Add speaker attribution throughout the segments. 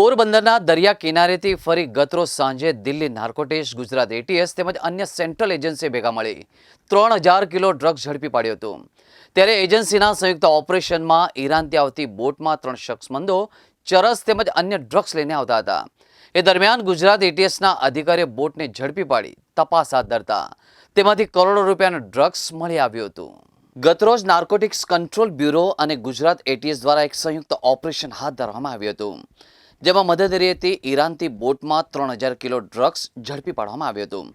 Speaker 1: પોરબંદરના દરિયા કિનારેથી ફરી ગતરો સાંજે દિલ્હી નાર્કોટિક્સ, ગુજરાત એટીએસ તેમજ અન્ય સેન્ટ્રલ એજન્સી ભેગા મળી. ત્રણ હજાર કિલો ડ્રગ્સ ઝડપી પાડ્યો હતો. ત્યારે એજન્સીના સંયુક્ત ઓપરેશનમાં ઈરાનથી આવતી બોટમાં ત્રણ શખ્સમંદો ચરસ તેમજ અન્ય ડ્રગ્સ લઈને આવતા હતા. એ દરમિયાન ગુજરાત એટીએસના અધિકારીએ બોટને ઝડપી પાડી તપાસ હાથ ધરતા. તેમાંથી કરોડો રૂપિયાનું ડ્રગ્સ મળી આવ્યું હતું. ગતરોજ નાર્કોટિક્સ કંટ્રોલ બ્યુરો અને ગુજરાત એટીએસ દ્વારા એક સંયુક્ત ઓપરેશન હાથ ધરવામાં આવ્યું હતું. જેમાં મદદરીએથી ઈરાનથી બોટમાં ત્રણ હજાર કિલો ડ્રગ્સ ઝડપી પાડવામાં આવ્યું હતું.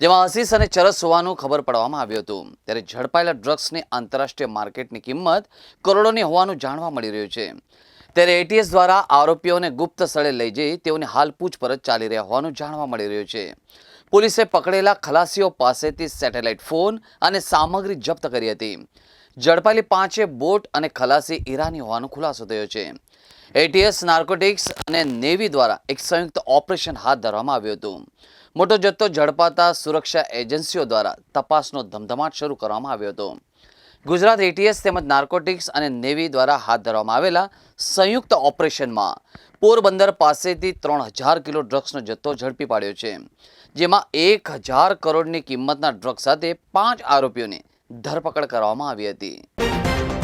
Speaker 1: જેમાં અસીસ અને ચરસ હોવાનું ખબર પાડવામાં આવ્યું હતું. ત્યારે ઝડપાયેલા ડ્રગ્સની આંતરરાષ્ટ્રીય માર્કેટની કિંમત કરોડોની હોવાનું જાણવા મળી રહ્યું છે. ત્યારે એટીએસ દ્વારા આરોપીઓને ગુપ્ત સ્થળે લઈ જઈ તેઓની હાલ પૂછપરછ ચાલી રહ્યા હોવાનું જાણવા મળી રહ્યું છે. પોલીસે પકડેલા ખલાસીઓ પાસેથી સેટેલાઇટ ફોન અને સામગ્રી જપ્ત કરી હતી. ઝડપાયેલી પાંચે બોટ અને ખલાસી ઈરાની હોવાનો ખુલાસો થયો છે. એટીએસ નાર્કોટિક્સ અને નેવી દ્વારા એક સંયુક્ત ઓપરેશન હાથ ધરવામાં આવ્યું હતું. મોટો જથ્થો ઝડપાતા સુરક્ષા એજન્સીઓ દ્વારા તપાસનો ધમધમાટ શરૂ કરવામાં આવ્યો હતો. ગુજરાત એટીએસ તેમજ નાર્કોટિક્સ અને નેવી દ્વારા હાથ ધરવામાં આવેલા સંયુક્ત ઓપરેશનમાં પોરબંદર પાસેથી ત્રણ હજાર કિલો ડ્રગ્સનો જથ્થો ઝડપી પાડ્યો છે. જેમાં એક હજાર કરોડની કિંમતના ડ્રગ્સ સાથે પાંચ આરોપીઓની ધરપકડ કરવામાં આવી હતી.